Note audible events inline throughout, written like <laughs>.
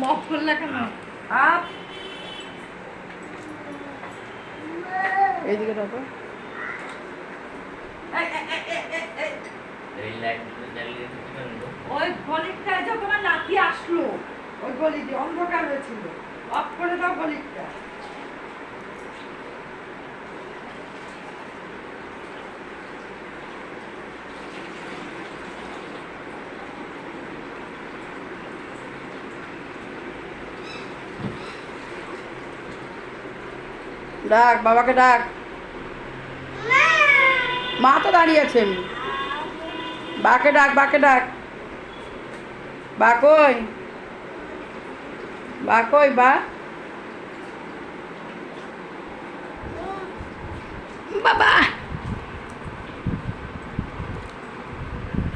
মফ করলে কেন? আপ। গো? ওই গলিটায় যখন তোমার নাতি আসলো ওই গলিতে অন্ধকার হয়েছিল। অফ করে দাও গলিটা। ডাক বাবাকে ডাক। মা! তো দাঁড়িয়ে আছেন। বাকে ডাক বাকে ডাক। বা কই? বা কই বা? বাবা!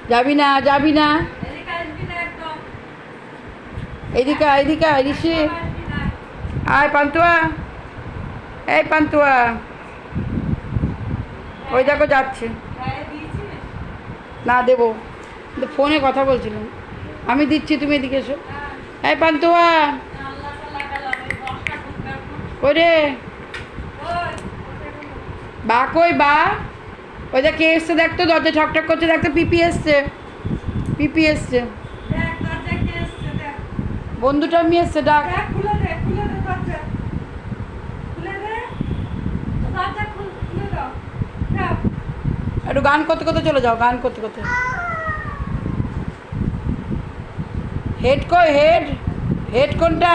যাবি না যাবি না। এদিকে এদিকে ঋষি। আয় পান্তুয়া। এই পান্তুয়া। ওই দেখো যাচ্ছে। না দেবো। ফোনে কথা বলছিলাম। আমি দিচ্ছি তুমি এদিকে এসো। এই পান্তুয়া। আল্লাহ তাআলা কালাম এই দশটা ঢুকবার কই রে বা কই বা? ওই দেখ কে এসছে দেখতো দরজা ঠকঠক করছে দেখতো পিপি এসছে। পিপি এসছে। বন্ধুটা আমি এসছে ডাক। একটু গান করতে করতে চলে যাও, গান করতে করতে। হেড কই হেড হেড কোনটা?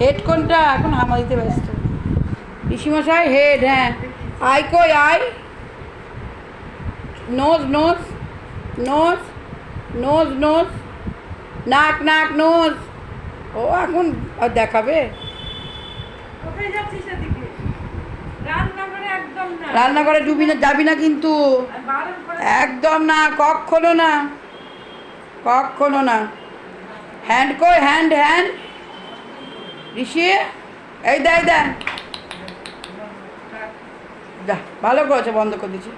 হেড কোনটা? এখন হামা দিতে ব্যস্ত। ঋষিমশাই হেড হ্যাঁ। আই কই, eye? Nose nose nose nose nose নাক নাক নোজ ও, এখন দেখাবে? কোথায় যাচ্ছিস রান্নাঘরে ডুবি না যাবি না কিন্তু। একদম না কখনো না। কখনো না। হ্যান্ড কই হ্যান্ড হ্যান্ড ঋষি এই দেয় দেন যা ভালো করেছে বন্ধ করে দিচ্ছি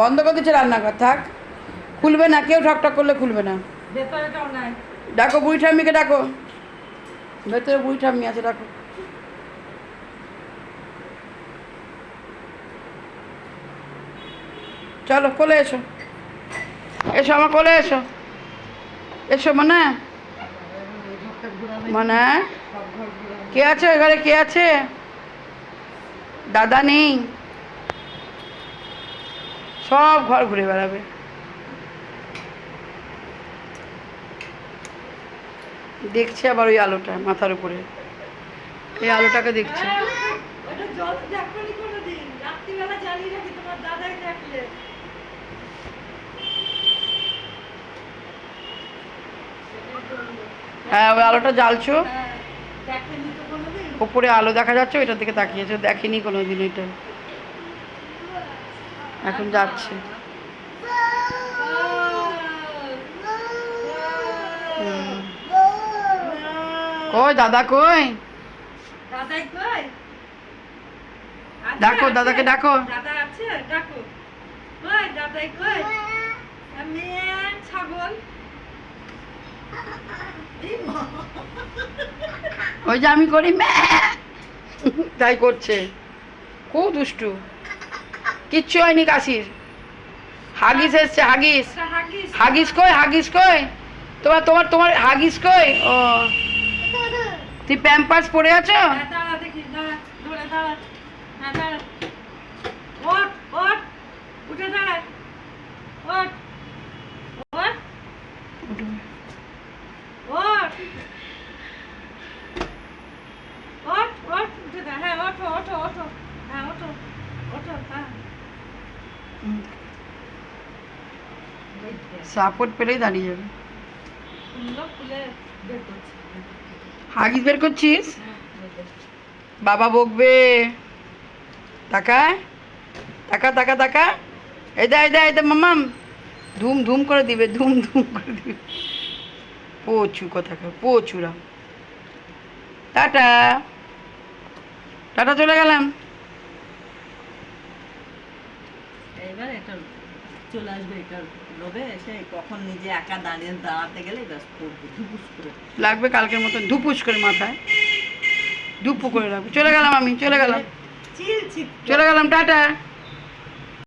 বন্ধ করে দিচ্ছে রান্নাঘর থাক। খুলবে না কেউ ঠকঠক করলে খুলবে না। ডাকো বুড়ি ঠাম্মিকে ডাকো। ভেতরে বুড়ি ঠাম্মি আছে ডাকো। চলো, কোলে এসো। এসো আমার কোলে এসো। এসো মানে? মানে? কে আছে ঘরে? কে আছে? দাদা নেই। সব ঘর ঘুরে বেড়াবে। দেখছে আবার ওই আলোটা মাথার উপরে। এই আলোটাকে দেখছে। দাদাই হ্যাঁ ওই আলোটা জ্বালছো? হ্যাঁ ওপরে আলো দেখা যাচ্ছে ওইটার দিকে তাকিয়েছে দেখেনি কোনো দিন এটা এখন যাচ্ছে। কই দাদা কই? ডাকো, দাদাকে ডাকো। দাদা আছে? ডাকো। কই দাদাই কই? মেয়ে ছাগল এই মা। ওই যে আমি করি তাই করছে। খুব দুষ্টু। কিচ্ছু হয়নি কাশির। হাগিস এসছে হাগিস। হাগিস। হাগিস কই হাগিস কই? তোমার তোমার তোমার হাগিস কই? ও। <laughs> তুই প্যাম্পাস পরে আছো? সাপোর্ট পেলেই দাঁড়িয়ে যাবে। হাগিস বের করছিস? হ্যাঁ। বাবা বকবে। টাকা টাকা টাকা টাকা এই দা এই দা এই মামাম ধুম ধুম করে দিবে ধুম ধুম করে দিবে। পচু কোথাকার পচুরা টাটা। টাটা চলে গেলাম। এইবার এটা চলে আসবে এটা লোভে এসে কখন নিজে একা দাঁড়িয়ে দাঁড়াতে গেলে ব্যাস পড়বে ধুপুস করে। লাগবে কালকের মতো ধুপুস করে মাথায়। ধুপু করে রাখবে। চলে গেলাম আমি চলে গেলাম। চলে গেলাম টাটা।